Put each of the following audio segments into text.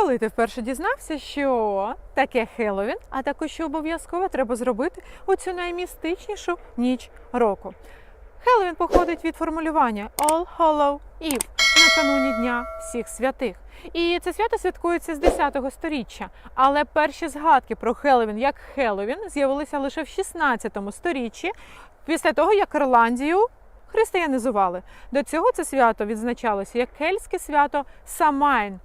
Коли ти вперше дізнався, що таке Хеллоуін, а також що обов'язково треба зробити у цю наймістичнішу ніч року. Хеллоуін походить від формулювання All Hallow Eve накануні Дня всіх святих. І це свято святкується з 10-го сторіччя. Але перші згадки про Хеллоуін як Хеллоуін з'явилися лише в 16-му сторіччі, після того як Ірландію християнізували. До цього це свято відзначалося як кельтське свято Самайн.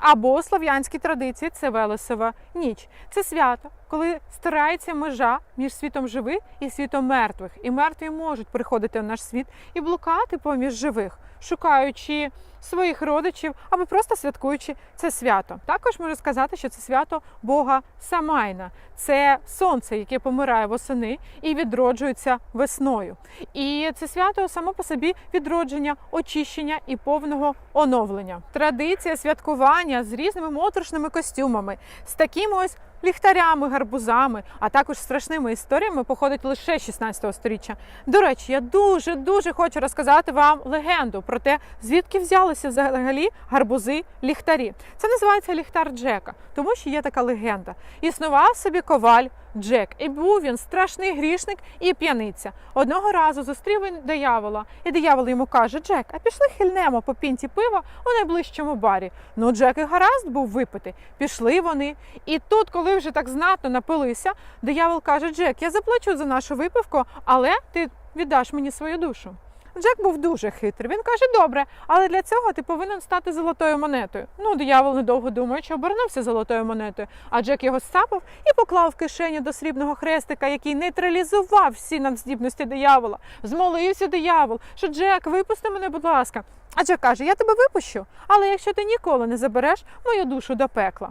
Або слов'янські традиції це Велесова ніч. Це свято, коли стирається межа між світом живих і світом мертвих. І мертві можуть приходити в наш світ і блукати поміж живих, шукаючи своїх родичів або просто святкуючи це свято. Також можу сказати, що це свято Бога Самайна. Це сонце, яке помирає восени і відроджується весною. І це свято само по собі відродження, очищення і повного оновлення. Традиція святкування з різними моторошними костюмами, з такими ось ліхтарями, гарбузами, а також страшними історіями походить лише 16 століття. До речі, я дуже дуже хочу розказати вам легенду про те, звідки взялися взагалі гарбузи ліхтарі. Це називається ліхтар Джека, тому що є така легенда. Існував собі коваль Джек, і був він страшний грішник і п'яниця. Одного разу зустрів він диявола, і диявол йому каже: Джек, а пішли хильнемо по пінті пива у найближчому барі. Ну, Джек і гаразд був випити. Пішли вони. І тут, коли вже так знатно напилися, диявол каже: Джек, я заплачу за нашу випивку, але ти віддаш мені свою душу. Джек був дуже хитрий. Він каже: добре, але для цього ти повинен стати золотою монетою. Ну, диявол недовго думаючи, обернувся золотою монетою. А Джек його стапав і поклав в кишеню до срібного хрестика, який нейтралізував всі надздібності диявола. Змолився диявол, що Джек, випусти мене, будь ласка. А Джек каже: Я тебе випущу, але якщо ти ніколи не забереш мою душу до пекла.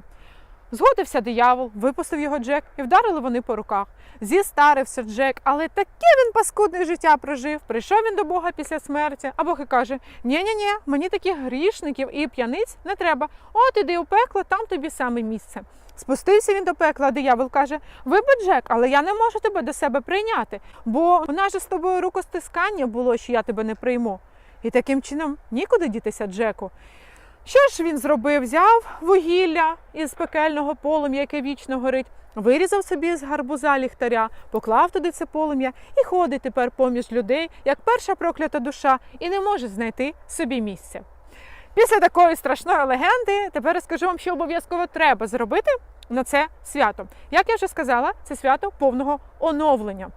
Згодився диявол, випустив його Джек, і вдарили вони по руках. Зістарився Джек, але таке він паскудне життя прожив. Прийшов він до Бога після смерті, а Бог і каже: ні ні ні мені таких грішників і п'яниць не треба. От іди у пекло, там тобі саме місце. Спустився він до пекла, а диявол каже: Вибач, Джек, але я не можу тебе до себе прийняти, бо у нас же з тобою рукостискання було, що я тебе не прийму. І таким чином нікуди дітися Джеку. Що ж він зробив? Взяв вугілля із пекельного полум'я, яке вічно горить, вирізав собі з гарбуза ліхтаря, поклав туди це полум'я і ходить тепер поміж людей, як перша проклята душа, і не може знайти собі місця. Після такої страшної легенди тепер розкажу вам, що обов'язково треба зробити на це свято. Як я вже сказала, це свято повного оновлення.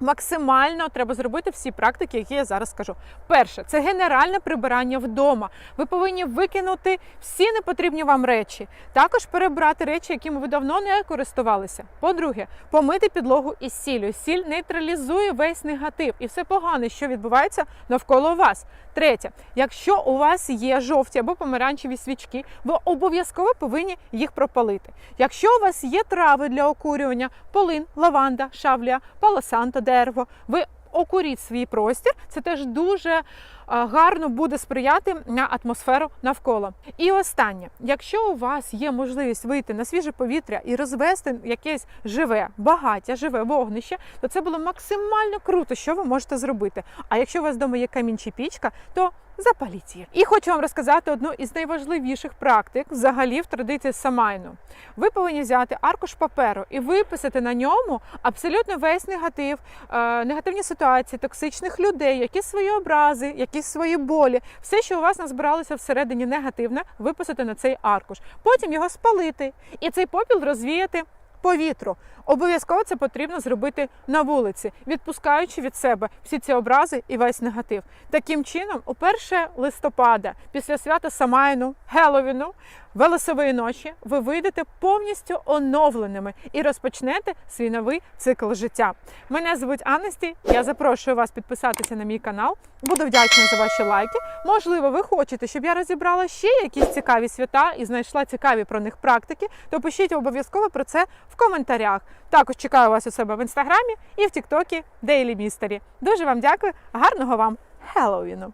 Максимально треба зробити всі практики, які я зараз скажу. Перше, це генеральне прибирання вдома. Ви повинні викинути всі непотрібні вам речі. Також перебрати речі, якими ви давно не користувалися. По-друге, помити підлогу із сіллю. Сіль нейтралізує весь негатив і все погане, що відбувається навколо вас. Третє, якщо у вас є жовті або помаранчеві свічки, ви обов'язково повинні їх пропалити. Якщо у вас є трави для окурювання, полин, лаванда, шавлія, палосанто, дерево, ви окуріть свій простір. Це теж дуже гарно буде сприяти на атмосферу навколо. І останнє, якщо у вас є можливість вийти на свіже повітря і розвести якесь живе багаття, живе вогнище, то це було максимально круто, що ви можете зробити. А якщо у вас вдома є камінь чи пічка, то запаліть її. І хочу вам розказати одну із найважливіших практик взагалі в традиції Самайну. Ви повинні взяти аркуш паперу і виписати на ньому абсолютно весь негатив, е, негативні ситуації, токсичних людей, якісь свої образи, якісь свої болі, все, що у вас назбиралося всередині негативне, виписати на цей аркуш. Потім його спалити і цей попіл розвіяти. Повітру обов'язково це потрібно зробити на вулиці, відпускаючи від себе всі ці образи і весь негатив. Таким чином, у 1 листопада, після свята Самайну, Геловіну, Велосової ночі, ви вийдете повністю оновленими і розпочнете свій новий цикл життя. Мене звуть Аннесті. Я запрошую вас підписатися на мій канал. Буду вдячна за ваші лайки. Можливо, ви хочете, щоб я розібрала ще якісь цікаві свята і знайшла цікаві про них практики, то пишіть обов'язково про це в коментарях. Також чекаю вас у себе в інстаграмі і в Тіктокі Daily Mystery. Дуже вам дякую, гарного вам Хеллоуіну!